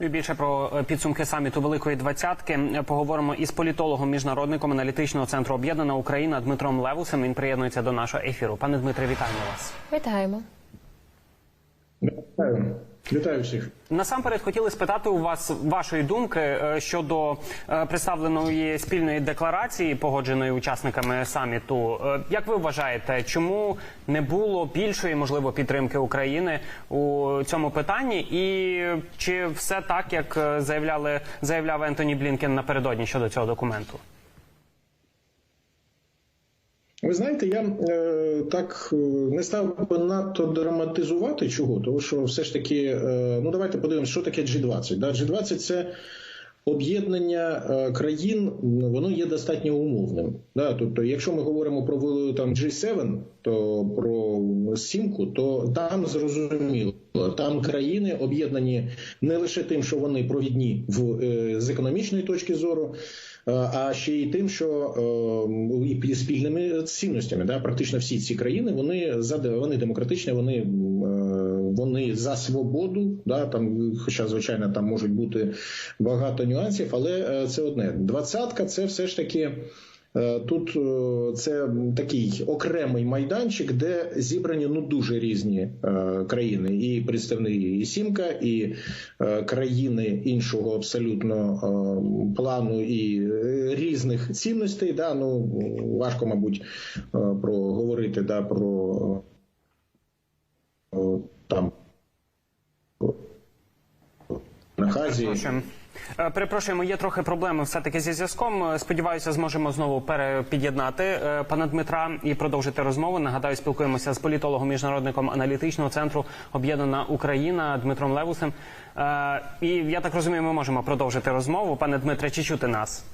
І Більше про е, підсумки саміту Великої двадцятки поговоримо із політологом, міжнародником аналітичного центру Об'єднана Україна Дмитром Левусем. Він приєднується до нашого ефіру. Пане Дмитре, вітаємо вас. Вітаємо. Вітаю. Всіх. Насамперед хотіли спитати у вас вашої думки е, щодо е, представленої спільної декларації, погодженої учасниками саміту. Е, Як ви вважаєте, чому не було більшої можливо підтримки України у цьому питанні? І чи все так, як заявляли заявляв Ентоні Блінкен напередодні щодо цього документу? Ви знаєте, я е, так е, не став би надто драматизувати чого, тому що все ж таки, е, ну давайте подивимося, що таке G20. Да? G20 – це об'єднання е, країн, воно є достатньо умовним. Да? Тобто, якщо ми говоримо про там G7, то про сімку, то там зрозуміло, там країни об'єднані не лише тим, що вони провідні в е, з економічної точки зору. е, А ще й тим, що і спільними цінностями, да, практично всі ці країни вони вони демократичні, вони вони за свободу, да там, хоча звичайно там можуть бути багато нюансів, але е, це одне. Двадцятка це все ж таки. Е, Тут е, це такий окремий майданчик, де зібрані ну дуже різні країни, і представники і сімка, і країни іншого абсолютно плану і різних цінностей. Да, ну важко, мабуть, е, проговорити да про там на хазі. Перепрошуємо. Е, є трохи проблеми все-таки зі зв'язком. Е, Сподіваюся, зможемо знову перепід'єднати е, пана Дмитра і продовжити розмову. Нагадаю, спілкуємося з політологом, міжнародником аналітичного центру Об'єднана Україна Дмитром Левусем. Е, І я так розумію, ми можемо продовжити розмову. Пане Дмитре, чи чути нас?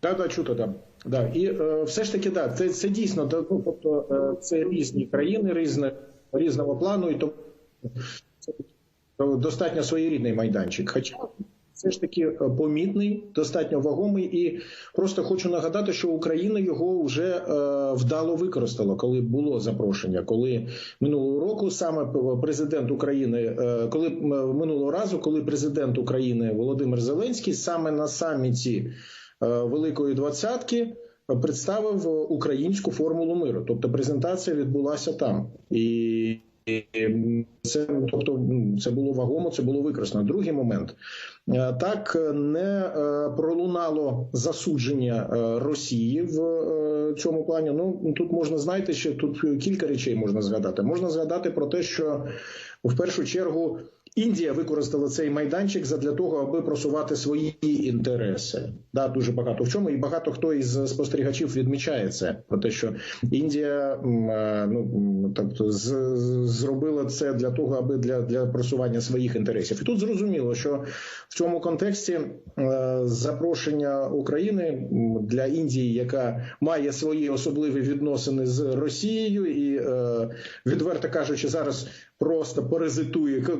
Так, так, чути, так. Да. І е, все ж таки, да, це, це дійсно, да, ну, тобто, е, це різні країни, різне, різного плану, і тому це достатньо своєрідний майданчик. Хоча все ж таки е, помітний, достатньо вагомий, і просто хочу нагадати, що Україна його вже е, вдало використала, коли було запрошення. Коли минулого року саме президент України, е, коли минулого разу, коли президент України Володимир Зеленський саме на саміті е, Великої двадцятки представив українську формулу миру, тобто презентація відбулася там і. Це тобто це було вагомо, це було використано. Другий момент Е, так не е, пролунало засудження е, Росії в е, цьому плані. Ну тут можна знаєте, що тут кілька речей можна згадати. Можна згадати про те, що в першу чергу. Індія використала цей майданчик для того, аби просувати свої інтереси. Да, дуже багато в чому, і багато хто із спостерігачів відмічає це про те, що Індія е, ну тобто з, зробила це для того, аби для, для просування своїх інтересів. І тут зрозуміло, що в цьому контексті е, запрошення України для Індії, яка має свої особливі відносини з Росією, і е, відверто кажучи, зараз просто паразитує, к-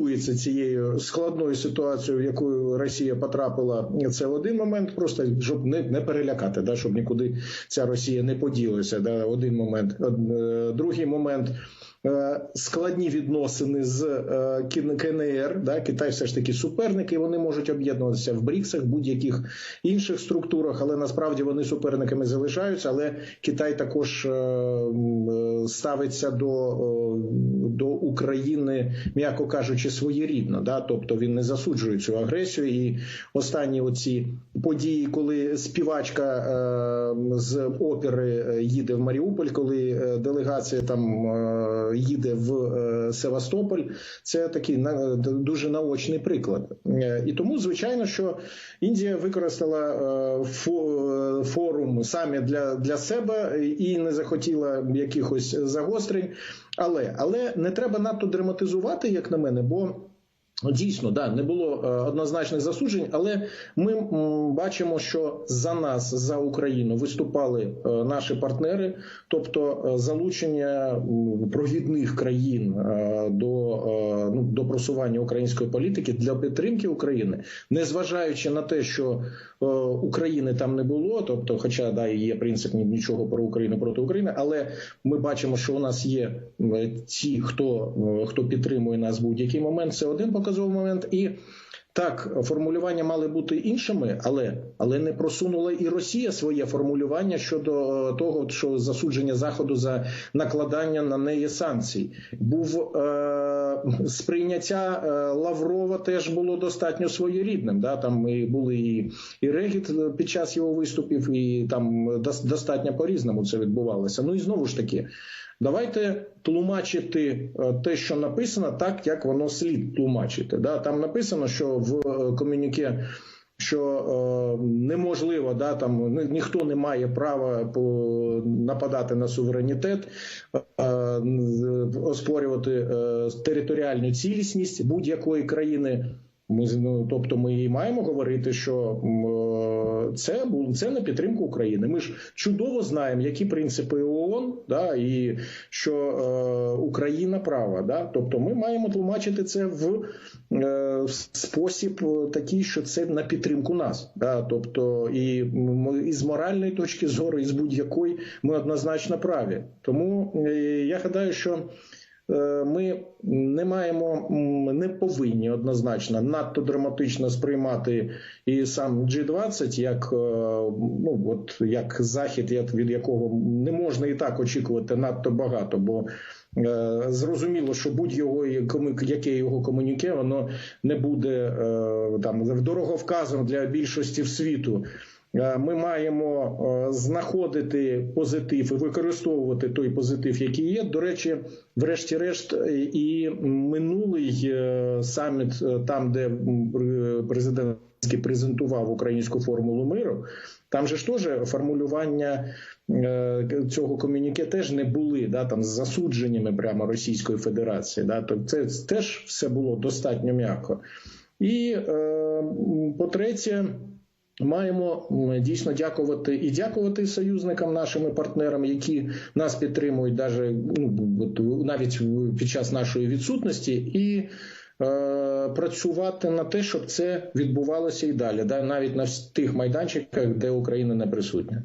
користується цією складною ситуацією, в яку Росія потрапила. Це один момент, просто щоб не, не перелякати, да, щоб нікуди ця Росія не поділася. Да, один момент. Е, Другий момент. Е, Складні відносини з е, КНР, да, Китай все ж таки суперники, вони можуть об'єднуватися в БРІКСах, будь-яких інших структурах, але насправді вони суперниками залишаються. Але Китай також е, ставиться до, до України, м'яко кажучи, своєрідно. Да? Тобто він не засуджує цю агресію. І останні оці події, коли співачка з опери їде в Маріуполь, коли делегація там їде в е, Севастополь, це такий на- дуже наочний приклад. Е, І тому, звичайно, що Індія використала е, фо- форум саме для, для себе і не захотіла якихось загострень. Але, але не треба надто драматизувати, як на мене, бо. Дійсно, да, не було е, однозначних засуджень, але ми бачимо, що за нас, за Україну, виступали е, наші партнери, тобто е, залучення провідних країн до, ну, до просування української політики для підтримки України, незважаючи на те, що України там не було, тобто, хоча да, є принцип нічого про Україну проти України, але ми бачимо, що у нас є ті, хто, хто підтримує нас в будь-який момент. Це один показник. Показовий момент. І так, формулювання мали бути іншими, але але не просунула і Росія своє формулювання щодо е, того, що засудження заходу за накладання на неї санкцій. Був е, сприйняття е, Лаврова теж було достатньо своєрідним. Да? Там і були і, і регіт е, під час його виступів, і там дос- достатньо по-різному це відбувалося. Ну і знову ж таки. Давайте тлумачити е, те, що написано, так як воно слід тлумачити. Да? Там написано, що в е, комюніке. Що е, неможливо, да там ні- ніхто не має права по нападати на суверенітет, е, оспорювати е, територіальну цілісність будь-якої країни. Ми ну, тобто, ми маємо говорити, що е, це це на підтримку України. Ми ж чудово знаємо, які принципи ООН, да, і що е, Україна права. Да? Тобто, ми маємо тлумачити це в, е, в спосіб е, такий, що це на підтримку нас. Да? Тобто, і, м, і з моральної точки зору, і з будь-якої ми однозначно праві. Тому е, я гадаю, що. Е, Ми не маємо, не повинні однозначно надто драматично сприймати і сам G20 як, е, ну, от, як захід, від якого не можна і так очікувати надто багато, бо е, зрозуміло, що будь-його яке його комуніке, воно не буде там дороговказом для більшості в світу. Е, Ми маємо е, знаходити позитив і використовувати той позитив, який є. До речі, врешті-решт, е, і минулий саміт, там, де президент презентував українську формулу миру. Там же ж теж формулювання цього комюніке теж не були да, там, з засудженнями прямо Російської Федерації. Да, то це теж все було достатньо м'яко. І е, по-третє, Маємо дійсно дякувати і дякувати союзникам, нашим партнерам, які нас підтримують, даже, ну, навіть під час нашої відсутності, і е, працювати на те, щоб це відбувалося і далі, да, навіть на тих майданчиках, де Україна не присутня.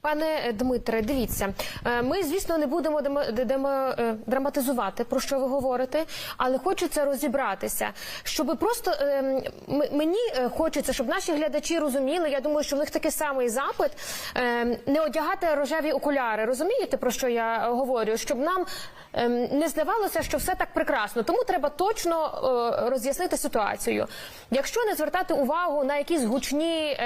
Пане Дмитре, дивіться, е, ми, звісно, не будемо е, драматизувати, про що ви говорите, але хочеться розібратися, щоб просто е, мені хочеться, щоб наші глядачі розуміли. Я думаю, що в них такий самий запит не одягати рожеві окуляри. Розумієте, про що я говорю? Щоб нам не здавалося, що все так прекрасно. Тому треба точно роз'яснити ситуацію. Якщо не звертати увагу на якісь гучні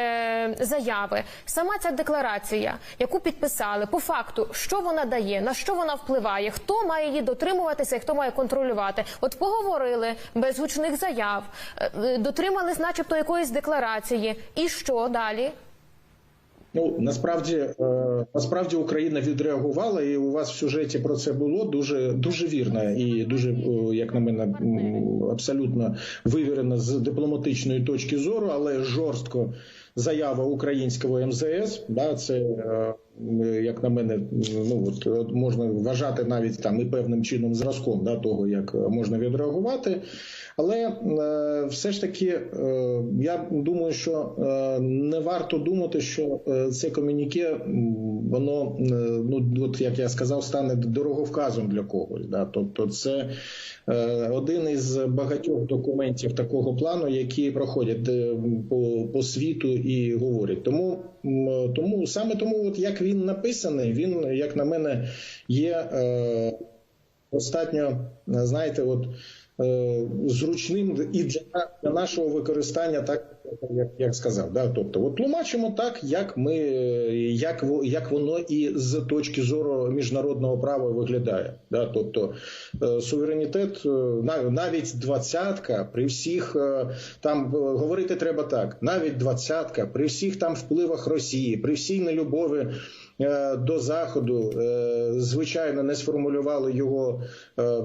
заяви, сама ця декларація, яку підписали, по факту, що вона дає, на що вона впливає, хто має її дотримуватися і хто має контролювати. От поговорили без гучних заяв, е, е, дотримались, начебто, якоїсь декларації. І що далі? Ну насправді е, насправді Україна відреагувала, і у вас в сюжеті про це було дуже дуже вірно і дуже, як на мене, абсолютно вивірено з дипломатичної точки зору, але жорстко заява українського МЗС. Да, це е, як на мене, ну от от можна вважати навіть там і певним чином зразком да, того, як можна відреагувати. Але е, все ж таки, е, я думаю, що е, не варто думати, що е, це комюніке, воно е, ну от як я сказав, стане дороговказом для когось. Да? Тобто, це один із багатьох документів такого плану, які проходять по, по світу і говорять. Тому тому саме тому, от як він написаний, він, як на мене, є е, достатньо, знаєте, от е, зручним і для, нашого використання, так як, як сказав. Да? Тобто, от тлумачимо так, як ми як, як воно і з точки зору міжнародного права виглядає. Да? Тобто е, суверенітет, е, навіть двадцятка при всіх е, там говорити треба так, навіть двадцятка при всіх там впливах Росії, при всій нелюбові до заходу, е, звичайно, не сформулювали його е,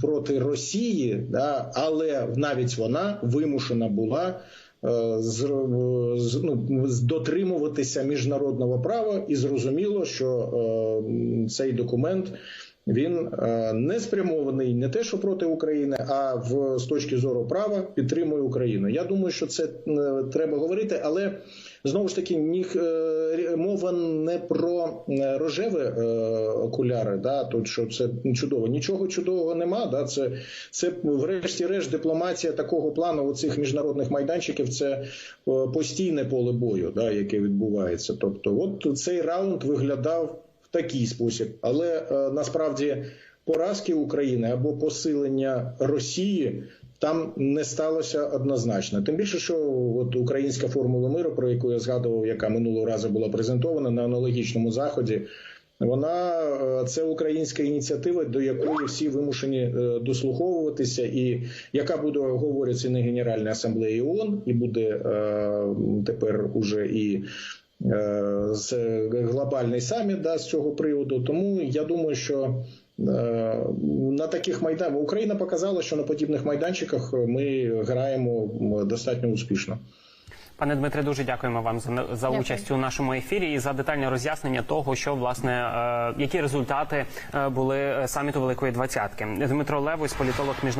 проти Росії, але навіть вона вимушена була. е, з, ну, дотримуватися міжнародного права, і зрозуміло, що е, цей документ він е, не спрямований не те, що проти України, а в з точки зору права підтримує Україну. Я думаю, що це е, треба говорити, але знову ж таки ніх, е, мова не про рожеві окуляри. Да, тут що це чудово. Нічого чудового нема. Да, це, це врешті-решт дипломатія такого плану оцих міжнародних майданчиків. Це постійне поле бою, да, яке відбувається. Тобто, от цей раунд виглядав такий спосіб, але е, насправді поразки України або посилення Росії там не сталося однозначно. Тим більше, що от українська формула миру, про яку я згадував, яка минулого разу була презентована на аналогічному заході. Вона е, це українська ініціатива, до якої всі вимушені е, дослуховуватися, і яка буде говориться на Генеральній асамблеї ООН, і буде тепер уже і з глобальний саміт да, з цього приводу. Тому я думаю, що е, на таких майданах Україна показала, що на подібних майданчиках ми граємо достатньо успішно. Пане Дмитре, дуже дякуємо вам за, за участь у нашому ефірі і за детальне роз'яснення того, що власне е, які результати е, були е, саміту Великої Двадцятки. Дмитро Левось, політолог міжнародний.